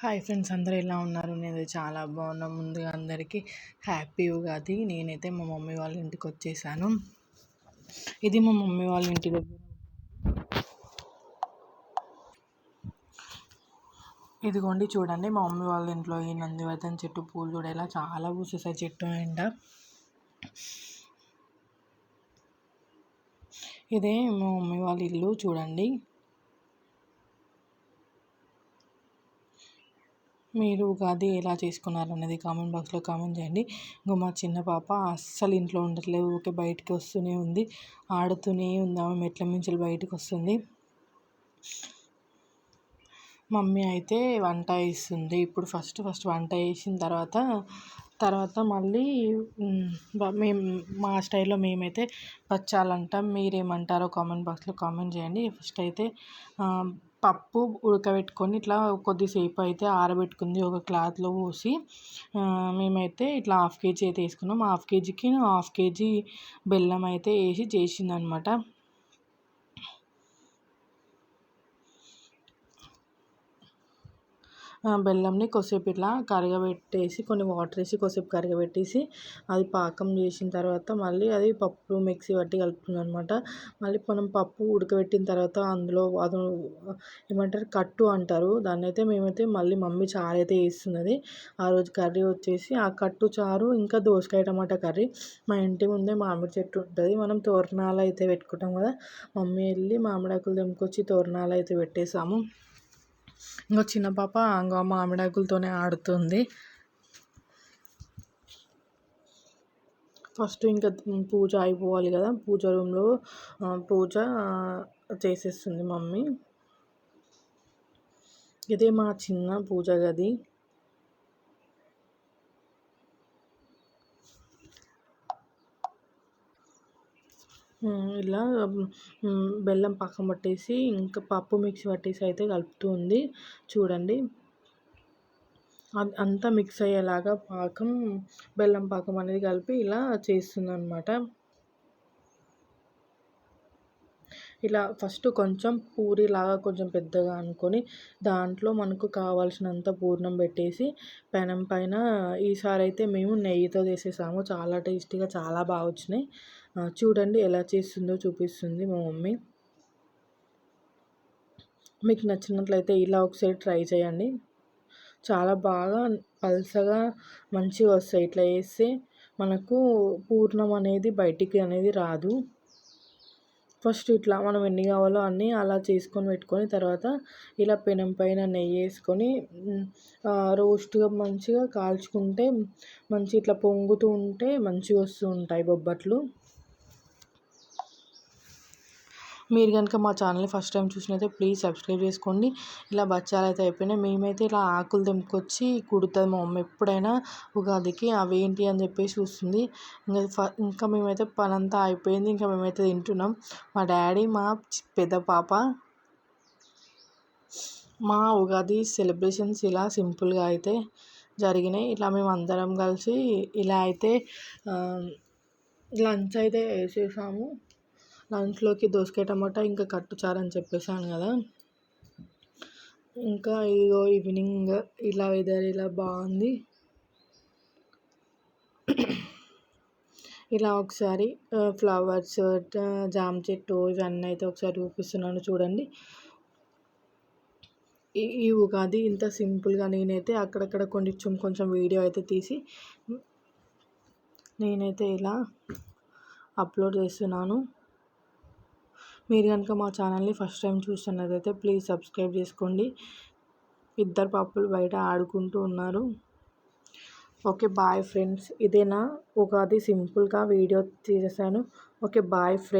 Hi friends అందరూ ఎలా ఉన్నారు? నేను చాలా బాగున్నా. ముందుగా అందరికీ హ్యాపీ ఉగాది. నేనైతే మా మమ్మీ వాళ్ళ ఇంటికి వచ్చేసాను. ఇది మా మమ్మీ వాళ్ళ ఇంటి దగ్గర ఇదిగోండి చూడండి మా మమ్మీ వాళ్ళ ఇంట్లో ఈ నందివర్ధన్ చెట్టు పూలు చూడేలా చాలా పూసేసాయి. చెట్టు ఎండ ఇదే మా మమ్మీ వాళ్ళ ఇల్లు చూడండి. మీరు ఉగాది ఎలా చేసుకున్నారు అనేది కామెంట్ బాక్స్లో కామెంట్ చేయండి. ఇంకో మా చిన్న పాప అస్సలు ఇంట్లో ఉండట్లేదు. ఊరికే బయటికి వస్తూనే ఉంది. ఆడుతూనే ఉంది. ఆమె మెట్ల నుంచి బయటకు వస్తుంది. మమ్మీ అయితే వంట వేస్తుంది ఇప్పుడు ఫస్ట్ ఫస్ట్ వంట వేసిన తర్వాత తర్వాత మళ్ళీ మేము మా స్టైల్లో మేమైతే బచ్చాలంటాం. మీరేమంటారో కామెంట్ బాక్స్లో కామెంట్ చేయండి. ఫస్ట్ అయితే పప్పు ఉడకబెట్టుకొని ఇట్లా కొద్దిసేపు అయితే ఆరబెట్టుకుంది. ఒక క్లాత్లో పోసి మేమైతే ఇట్లా హాఫ్ కేజీ అయితే వేసుకున్నాం. హాఫ్ కేజీకి హాఫ్ కేజీ బెల్లం అయితే వేసి చేసింది అనమాట బెల్లంని కొద్దిసేపు ఇట్లా కరగబెట్టేసి కొన్ని వాటర్ వేసి కొద్దిసేపు కరగబెట్టేసి అది పాకం చేసిన తర్వాత మళ్ళీ అది పప్పు మిక్సీ పట్టి కలుపుతుంది అనమాట మళ్ళీ మనం పప్పు ఉడకబెట్టిన తర్వాత అందులో అది ఏమంటారు కట్టు అంటారు. దాన్ని అయితే మేమైతే మళ్ళీ మమ్మీ చారు అయితే వేస్తున్నది ఆ రోజు కర్రీ వచ్చేసి ఆ కట్టు చారు ఇంకా దోసకాయ టమాటా కర్రీ. మా ఇంటి ముందే మామిడి చెట్టు ఉంటుంది. మనం తోరణాలు అయితే పెట్టుకుంటాం కదా మమ్మీ వెళ్ళి మామిడాకులు తెంపుకొచ్చి తోరణాలు అయితే పెట్టేసాము ఇంకో చిన్న పాప ఇంకో మామిడాకులతోనే ఆడుతుంది. ఫస్ట్ ఇంకా పూజ అయిపోవాలి కదా. పూజ రూమ్లో పూజ చేసేస్తుంది మమ్మీ. ఇదే మా చిన్న పూజ గది. ఇలా బెల్లం పక్కన పట్టేసి ఇంకా పప్పు మిక్సీ పట్టేసి అయితే కలుపుతుంది చూడండి. అంతా మిక్స్ అయ్యేలాగా పాకం బెల్లం పాకం అనేది కలిపి ఇలా చేస్తుంది అనమాట ఇలా ఫస్ట్ కొంచెం పూరిలాగా కొంచెం పెద్దగా అనుకొని దాంట్లో మనకు కావాల్సినంత పూర్ణం పెట్టేసి పెనం పైన ఈసారి అయితే మేము నెయ్యితో చేసేసాము. చాలా టేస్టీగా చాలా బాగా వచ్చినాయి. చూడండి ఎలా చేస్తుందో చూపిస్తుంది మా మమ్మీ. మీకు నచ్చినట్లయితే ఇలా ఒకసారి ట్రై చేయండి. చాలా బాగా పల్సగా మంచిగా వస్తాయి. ఇట్లా వేస్తే మనకు పూర్ణం అనేది బయటికి అనేది రాదు. ఫస్ట్ ఇట్లా మనం ఎన్ని కావాలో అన్నీ అలా చేసుకొని పెట్టుకొని తర్వాత ఇలా పెనం పైన నెయ్యి వేసుకొని రోస్ట్గా మంచిగా కాల్చుకుంటే మంచి ఇట్లా పొంగుతూ ఉంటే మంచిగా వస్తూ ఉంటాయి బొబ్బట్లు. మీరు కనుక మా ఛానల్ని ఫస్ట్ టైం చూసినైతే ప్లీజ్ సబ్స్క్రైబ్ చేసుకోండి. ఇలా బచ్చాలు అయితే అయిపోయినాయి మేమైతే ఇలా ఆకులు తెంపుకొచ్చి కుడుతుంది మా మమ్మీ ఎప్పుడైనా ఉగాదికి. అవి ఏంటి అని చెప్పేసి చూస్తుంది. ఇంకా ఇంకా మేమైతే పని అంతా అయిపోయింది. ఇంకా మేమైతే తింటున్నాం. మా డాడీ మా పెద్ద పాప. మా ఉగాది సెలబ్రేషన్స్ ఇలా సింపుల్గా అయితే జరిగినాయి. ఇట్లా మేము అందరం కలిసి ఇలా అయితే లంచ్ అయితే వేసేసాము లంచ్లోకి దోసకాయ టమాటా ఇంకా కట్టుచారు అని చెప్పేసాను కదా. ఇంకా ఇగో ఈవినింగ్ ఇలా వెదర్ ఇలా బాగుంది. ఇలా ఒకసారి ఫ్లవర్స్ జామ చెట్టు ఇవన్నీ అయితే ఒకసారి చూపిస్తున్నాను చూడండి. ఈ ఉగాది ఇంత సింపుల్గా నేనైతే అక్కడక్కడ కొంచెం కొంచెం వీడియో అయితే తీసి నేనైతే ఇలా అప్లోడ్ చేస్తున్నాను. మీరు కనుక మా ఛానల్ని ఫస్ట్ టైం చూస్తున్నదైతే ప్లీజ్ సబ్స్క్రైబ్ చేసుకోండి. ఇద్దరు పాపలు బయట ఆడుకుంటూ ఉన్నారు. Okay bye friends. ఇదేనా? ఉగాది సింపుల్గా వీడియో తీసేసాను. Okay bye friends